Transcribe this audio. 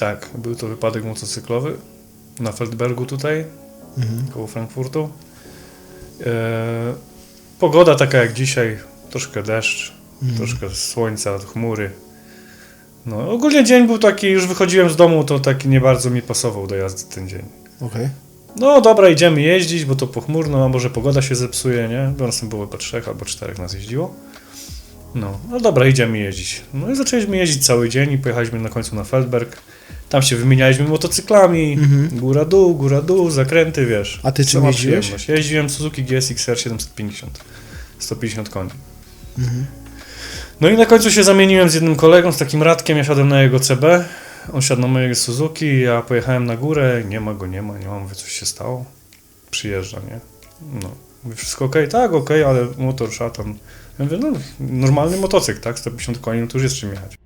Tak, był to wypadek motocyklowy na Feldbergu tutaj, Mhm. koło Frankfurtu. E, pogoda taka jak dzisiaj, troszkę deszcz, Mhm. troszkę słońca, chmury. No, ogólnie dzień był taki, już wychodziłem z domu, to taki nie bardzo mi pasował do jazdy ten dzień. Okej. No dobra, idziemy jeździć, bo to pochmurno, a może pogoda się zepsuje, nie? Bo nas było chyba trzech albo czterech nas jeździło. No, no dobra, idziemy jeździć. No i zaczęliśmy jeździć cały dzień i pojechaliśmy na końcu na Feldberg. Tam się wymienialiśmy motocyklami, Mhm. góra dół, góra dół, zakręty, wiesz. A ty czym jeździłeś? Ja jeździłem Suzuki GSX-R 750, 150 koni. Mhm. No i na końcu się zamieniłem z jednym kolegą, z takim Radkiem, ja siadłem na jego CB, on siadł na mojego Suzuki, ja pojechałem na górę, nie ma go, nie ma, nie ma, mówię, coś się stało. Przyjeżdża, nie? No, mówię, wszystko okej? Tak, okej, ale motor szatan. Ja mówię, no, normalny motocykl, tak, 150 koni, no to już jest czym jechać.